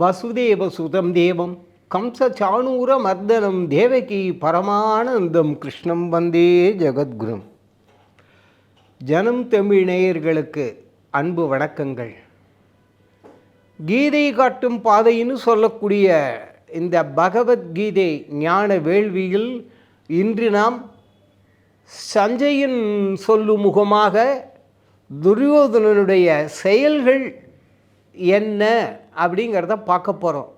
வசுதேவ சுதம் தேவம். கம்ச சாணூர மர்தனம் தேவகி பரமானந்தம் கிருஷ்ணம் வந்தே ஜெகத்குரும். ஜனம் தமிழ் நேயர்களுக்கு அன்பு வணக்கங்கள். கீதை காட்டும் பாதைன்னு சொல்லக்கூடிய இந்த பகவத்கீதை ஞான வேள்வியில் இன்று நாம் சஞ்சயின் சொல்லும் முகமாக துரியோதனனுடைய செயல்கள் என்ன? அப்படிங்கிறத பார்க்க போகிறோம்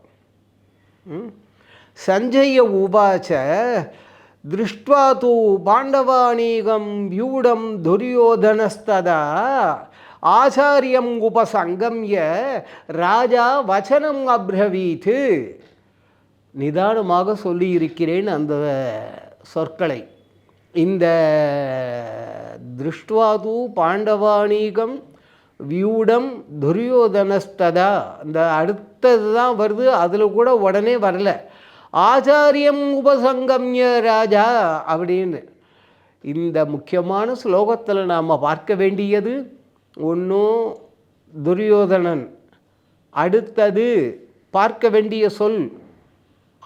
சஞ்சய உபாச்ச திருஷ்ட்வா தூ பாண்டவானீகம் வியூடம் துரியோதனஸ்ததா ஆச்சாரியம் உபசங்கம்ய ராஜா வச்சனம் அப்ரவீத்து. நிதானமாக சொல்லியிருக்கிறேன் அந்த சொற்களை. இந்த திருஷ்டுவாது பாண்டவானீகம் வியூடம் துரியோதனஸ்ததா. இந்த அடுத்தது தான் வருது அதில் கூட உடனே வரல. ஆச்சாரியம் உபசங்கம்ய ராஜா அப்படின்னு. இந்த முக்கியமான ஸ்லோகத்தில் நாம் பார்க்க வேண்டியது ஒன்றும் துரியோதனன். அடுத்தது பார்க்க வேண்டிய சொல்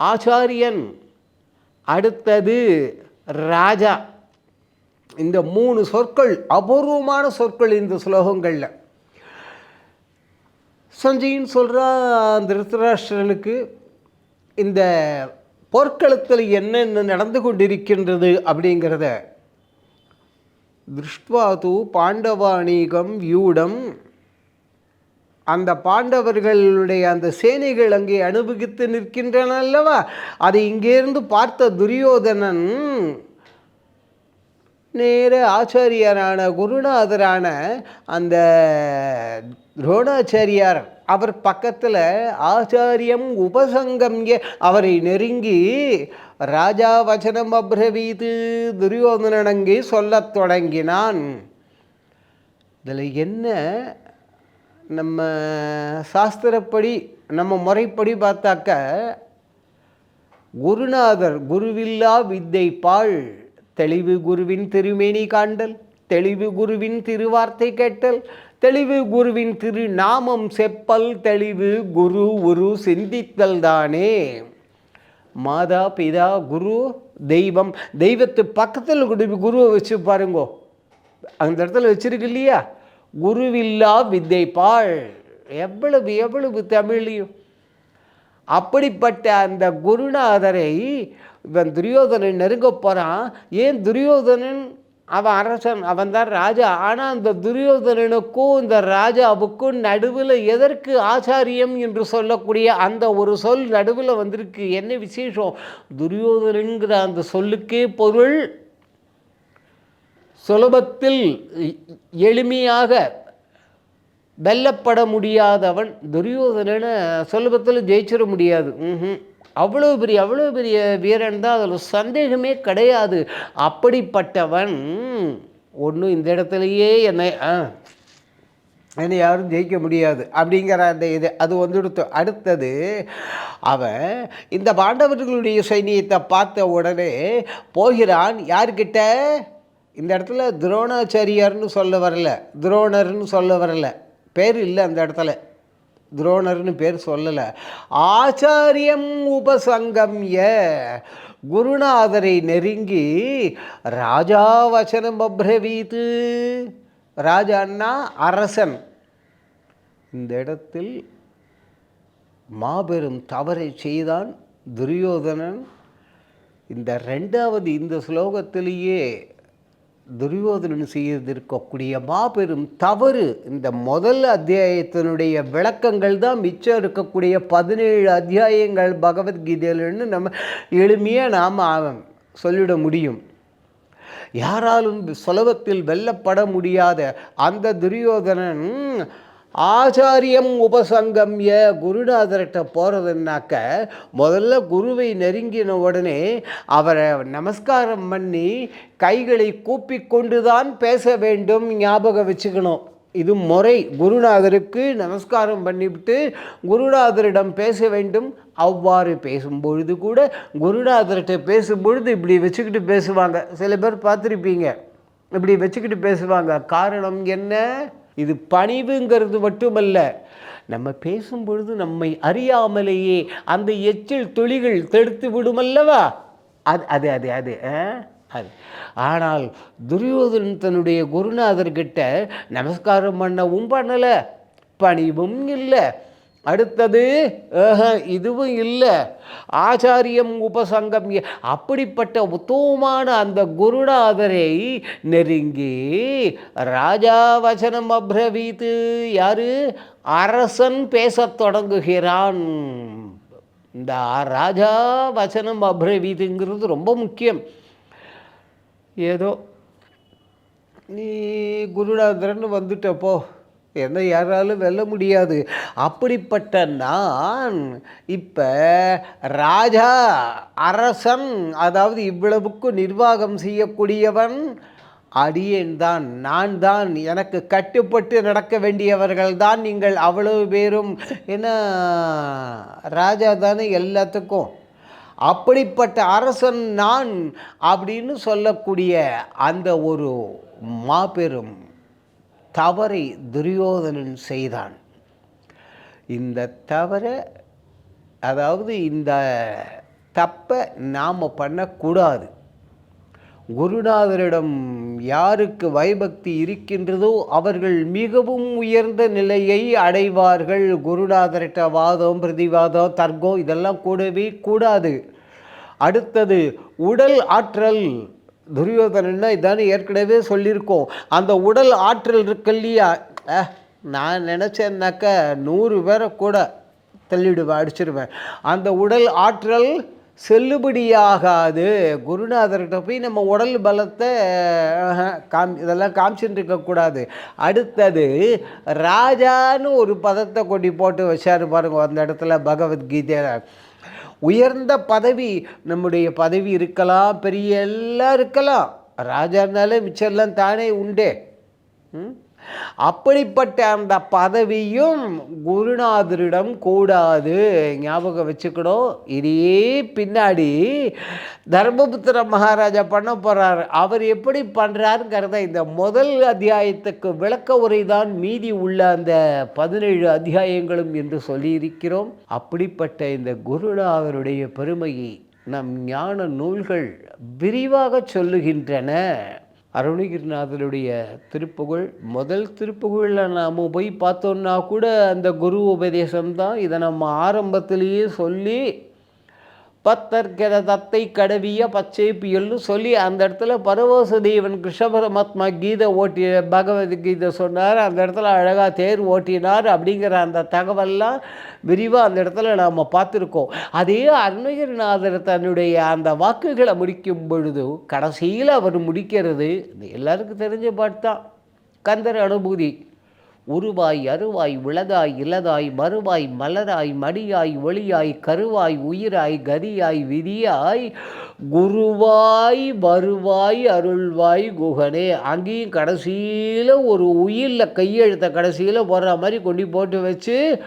ஆச்சாரியன். அடுத்தது ராஜா. இந்த மூணு சொற்கள் அபூர்வமான சொற்கள் இந்த ஸ்லோகங்களில். சஞ்சயின் சொல்கிறான் திருத்தராஷ்டிரனுக்கு இந்த போர்க்களத்தில் என்னென்ன நடந்து கொண்டிருக்கின்றது அப்படிங்கிறத திருஷ்டுவாது பாண்டவாணீகம் வியூடம். அந்த பாண்டவர்களுடைய அந்த சேனைகள் அங்கே அனுபவித்து நிற்கின்றன அல்லவா? அதை இங்கேருந்து பார்த்த துரியோதனன் நேர ஆச்சாரியரான குருநாதரான அந்த துரோணாச்சாரியார் அவர் பக்கத்தில் ஆச்சாரியம் உபசங்கம்ய அவரை நெருங்கி ராஜா வச்சனம் அப்ரவீது துரியோதனங்கி சொல்லத் தொடங்கினான். இதில் என்ன நம்ம சாஸ்திரப்படி நம்ம முறைப்படி பார்த்தாக்க குருநாதர் குருவில்லா வித்தை பாழ் தெளிவு குருவின் திருமேனி காண்டல் தெளிவு குருவின் திருவார்த்தை கேட்டல் தெளிவு குருவின் திரு நாமம் செப்பல் தெளிவு குரு உரு சிந்தித்தல் தானே. மாதா பிதா குரு தெய்வம் தெய்வத்து பக்கத்தில் குருவை வச்சு பாருங்கோ. அந்த இடத்துல வச்சிருக்கு இல்லையா? குருவில்லா வித்தை எவ்வளவு எவ்வளவு தமிழையும் அப்படிப்பட்ட அந்த குருநாதரை இவன் துரியோதனன் நெருங்க போகிறான் ஏன் துரியோதனன்? அவன் அரசன் அவன் தான் ராஜா. ஆனால் அந்த துரியோதனனுக்கும் இந்த ராஜாவுக்கும் நடுவில் எதற்கு ஆச்சாரியம் என்று சொல்லக்கூடிய அந்த ஒரு சொல் நடுவில் வந்திருக்கு. என்ன விசேஷம்? துரியோதனங்கிற அந்த சொல்லுக்கே பொருள் சுலபத்தில் எளிமையாக வெல்லப்பட முடியாதவன் துரியோதனனை சுலபத்தில் ஜெயிச்சிட முடியாது. ம் அவ்வளோ பெரிய அவ்வளோ பெரிய வீரன் தான் அதில் சந்தேகமே கிடையாது. அப்படிப்பட்டவன் ஒன்றும் இந்த இடத்துலையே என்னை ஆ என்னை யாரும் ஜெயிக்க முடியாது அப்படிங்கிற அந்த இது அது வந்துடுத்து. அடுத்தது அவன் இந்த பாண்டவர்களுடைய சைனியத்தை பார்த்த உடனே போகிறான். யார்கிட்ட? இந்த இடத்துல துரோணாச்சாரியார்னு சொல்ல வரல துரோணர்னு சொல்ல வரல. பேர் இல்லை அந்த இடத்துல. துரோணர்னு பேர் சொல்லலை. ஆச்சாரியம் உபசங்கம்ய குருநாதரை நெருங்கி ராஜா வசனம் அப்ரவீத்து. ராஜான்னா அரசன். இந்த இடத்தில் மாபெரும் தவறை செய்தான் துரியோதனன். இந்த ரெண்டாவது இந்த ஸ்லோகத்திலேயே துரியோதனன் செய்திருக்கக்கூடிய மாபெரும் தவறு இந்த முதல் அத்தியாயத்தினுடைய விளக்கங்கள் தான் மிச்சம் இருக்கக்கூடிய பதினேழு அத்தியாயங்கள் பகவத்கீதையிலன்னு நம்ம எளிமையாக நாம் சொல்லிட முடியும். யாராலும் சுலபத்தில் வெல்லப்பட முடியாத அந்த துரியோதனன் ஆச்சாரியம் உபசங்கம் ஏ குருநாதர்கிட்ட போகிறதுனாக்க முதல்ல குருவை நெருங்கின உடனே அவரை நமஸ்காரம் பண்ணி கைகளை கூப்பி கொண்டு தான் பேச வேண்டும் ஞாபகம் வச்சுக்கணும். இது முறை. குருநாதருக்கு நமஸ்காரம் பண்ணிவிட்டு குருநாதரிடம் பேச வேண்டும். அவ்வாறு பேசும்பொழுது கூட குருநாதர்கிட்ட பேசும்பொழுது இப்படி வச்சுக்கிட்டு பேசுவாங்க. சில பேர் பார்த்துருப்பீங்க. இப்படி வச்சுக்கிட்டு பேசுவாங்க. காரணம் என்ன? இது பணிவுங்கிறது மட்டுமல்ல நம்ம பேசும் பொழுது நம்மை அறியாமலேயே அந்த எச்சில் துளிகள் தடுத்து விடுமல்லவா அது அது அது அது ஆ? அது ஆனால் துரியோதனன் தன்னுடைய குருநாதர்கிட்ட நமஸ்காரம் பண்ணவும் பண்ணலை பணிவும் இல்லை அடுத்தது ஆஹா, இதுவும் இல்லை. ஆச்சாரியம் உபசங்கம் அப்படிப்பட்ட உத்தமமான அந்த குருநாதரை நெருங்கி ராஜா வசனம் அப்ரவீத்து யாரு? அரசன் பேசத் தொடங்குகிறான். இந்த ராஜா வசனம் அப்ரவீதுங்கிறது ரொம்ப முக்கியம். ஏதோ நீ குருநாதரன் வந்துட்டப்போ என்ன யாராலும் வெல்ல முடியாது. அப்படிப்பட்ட நான் இப்போ ராஜா அரசன் அதாவது இவ்வளவுக்கு நிர்வாகம் செய்யக்கூடியவன் அடியேன் தான் நான் தான். எனக்கு கட்டுப்பட்டு நடக்க வேண்டியவர்கள் தான் நீங்கள் அவ்வளவு பேரும். என்ன ராஜா தானே எல்லாத்துக்கும். அப்படிப்பட்ட அரசன் நான் அப்படின்னு சொல்லக்கூடிய அந்த ஒரு மாபெரும் தவறை துரியோதனன் செய்தான். இந்த தவறை அதாவது இந்த தப்பை நாம் பண்ணக்கூடாது. குருநாதரிடம் யாருக்கு வைபக்தி இருக்கின்றதோ அவர்கள் மிகவும் உயர்ந்த நிலையை அடைவார்கள். குருநாதர்கிட்ட வாதம் பிரதிவாதம் தர்க்கம் இதெல்லாம் கூடவே கூடாது. அடுத்தது உடல் ஆற்றல் துரியோதனன்னா இதானு ஏற்கனவே சொல்லியிருக்கோம். அந்த உடல் ஆற்றல் இருக்கு இல்லையா? நான் நினச்சேன்னாக்க நூறு பேரை கூட தள்ளிடுவேன் அடிச்சிடுவேன் அந்த உடல் ஆற்றல் செல்லுபடியாகாது. குருநாதர்கிட்ட போய் நம்ம உடல் பலத்தை காம் இதெல்லாம் காமிச்சுட்டு இருக்கக்கூடாது அடுத்தது ராஜான்னு ஒரு பதத்தை கொண்டு போட்டு வச்சாரு பாருங்க அந்த இடத்துல பகவத்கீதையில். உயர்ந்த பதவி நம்முடைய பதவி இருக்கலாம் பெரிய எல்லாம் இருக்கலாம் ராஜா இருந்தாலும் மிச்சம் எல்லாம் தானே உண்டே ம்? அப்படிப்பட்ட அந்த பதவியும் குருநாதரிடம் கூடாது. ஞாபகம் வச்சுக்கணும். இதே பின்னாடி தர்மபுத்திர மகாராஜா பண்ண போகிறார் அவர் எப்படி பண்ணுறாருங்கிறத இந்த முதல் அத்தியாயத்துக்கு விளக்க உரை தான் மீதி உள்ள அந்த பதினேழு அத்தியாயங்களும் என்று சொல்லியிருக்கிறோம். அப்படிப்பட்ட இந்த குருநாதருடைய பெருமையை நம் ஞான நூல்கள் விரிவாக சொல்லுகின்றன. அருணகிரிநாதருடைய திருப்புகழ். முதல் திருப்புகழில் நாம் போய் பார்த்தோம்னா கூட அந்த குரு உபதேசம் தான் இதை நம்ம ஆரம்பத்திலேயே சொல்லி பத்தற்கிற தத்தை கடவிய பச்சைப்பியல்னு சொல்லி அந்த இடத்துல பரவசுதேவன் கிருஷ்ண பரமாத்மா கீதை ஓட்டி பகவத்கீதை சொன்னார். அந்த இடத்துல அழகாக தேர் ஓட்டினார் அப்படிங்கிற அந்த தகவல்லாம் விரிவாக அந்த இடத்துல நாம் பார்த்துருக்கோம். அதே அருணகிரிநாதர் தன்னுடைய அந்த வாக்குகளை முடிக்கும் பொழுது கடைசியில் அவர் முடிக்கிறது இது எல்லாருக்கும் தெரிஞ்ச பாட்டு தான் கந்தர் அனுபூதி. உருவாய் அருவாய் விளதாய் இலதாய் மறுவாய் மலராய் மடியாய் ஒளியாய் கருவாய் உயிராய் கதியாய் விதியாய் குருவாய் வருவாய் அருள்வாய் குகனே. அங்கேயும் கடைசியில் ஒரு உயிரில் கையெழுத்த கடைசியில் போடுற மாதிரி கொண்டு போட்டு வச்சு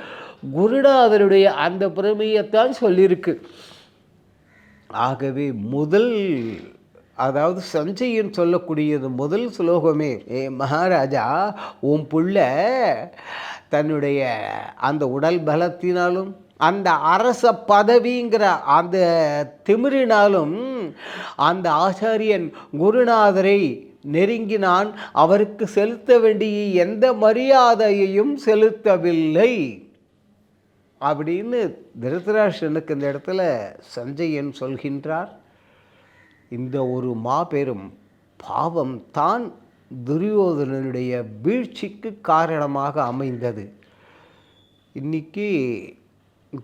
குருநாதருடைய அந்த பெருமையைத்தான் சொல்லியிருக்கு. ஆகவே முதல் அதாவது சஞ்சயன் சொல்லக்கூடியது முதல் ஸ்லோகமே ஏ மகாராஜா உன் புள்ள தன்னுடைய அந்த உடல் பலத்தினாலும் அந்த அரச பதவிங்கிற அந்த திமிரினாலும் அந்த ஆச்சாரியன் குருநாதரை நெருங்கினான். அவருக்கு செலுத்த வேண்டிய எந்த மரியாதையையும் செலுத்தவில்லை. அப்படின்னு திருதராஷ்டனுக்கு இந்த இடத்துல சஞ்சயன் சொல்கின்றார். இந்த ஒரு மாபெரும் பாவம் தான் துரியோதனனுடைய வீழ்ச்சிக்கு காரணமாக அமைந்தது. இன்னைக்கு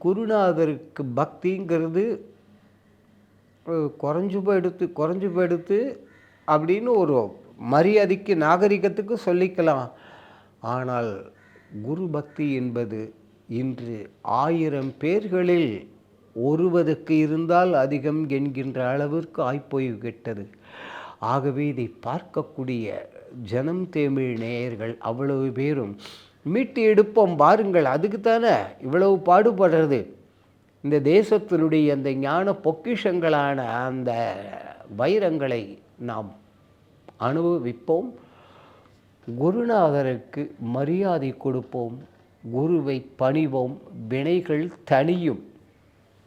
குருநாதருக்கு பக்திங்கிறது குறைஞ்சு போயிடுத்து குறைஞ்சு போயிடுத்து அப்படின்னு ஒரு மரியாதைக்கு நாகரிகத்துக்கு சொல்லிக்கலாம். ஆனால் குரு பக்தி என்பது இன்று ஆயிரம் பேர்களில் ஒருவருக்கு இருந்தால் அதிகம் என்கின்ற அளவிற்கு ஆய்ப்போய்விட்டது ஆகவே இதை பார்க்கக்கூடிய ஜனம் தேமிழ் நேயர்கள் அவ்வளவு பேரும் மீட்டு எடுப்போம் பாருங்கள் அதுக்கு தானே இவ்வளவு பாடுபடுறது. இந்த தேசத்தினுடைய அந்த ஞான பொக்கிஷங்களான அந்த வைரங்களை நாம் அனுபவிப்போம். குருநாதருக்கு மரியாதை கொடுப்போம் குருவை பணிவோம் வினைகள் தனியும்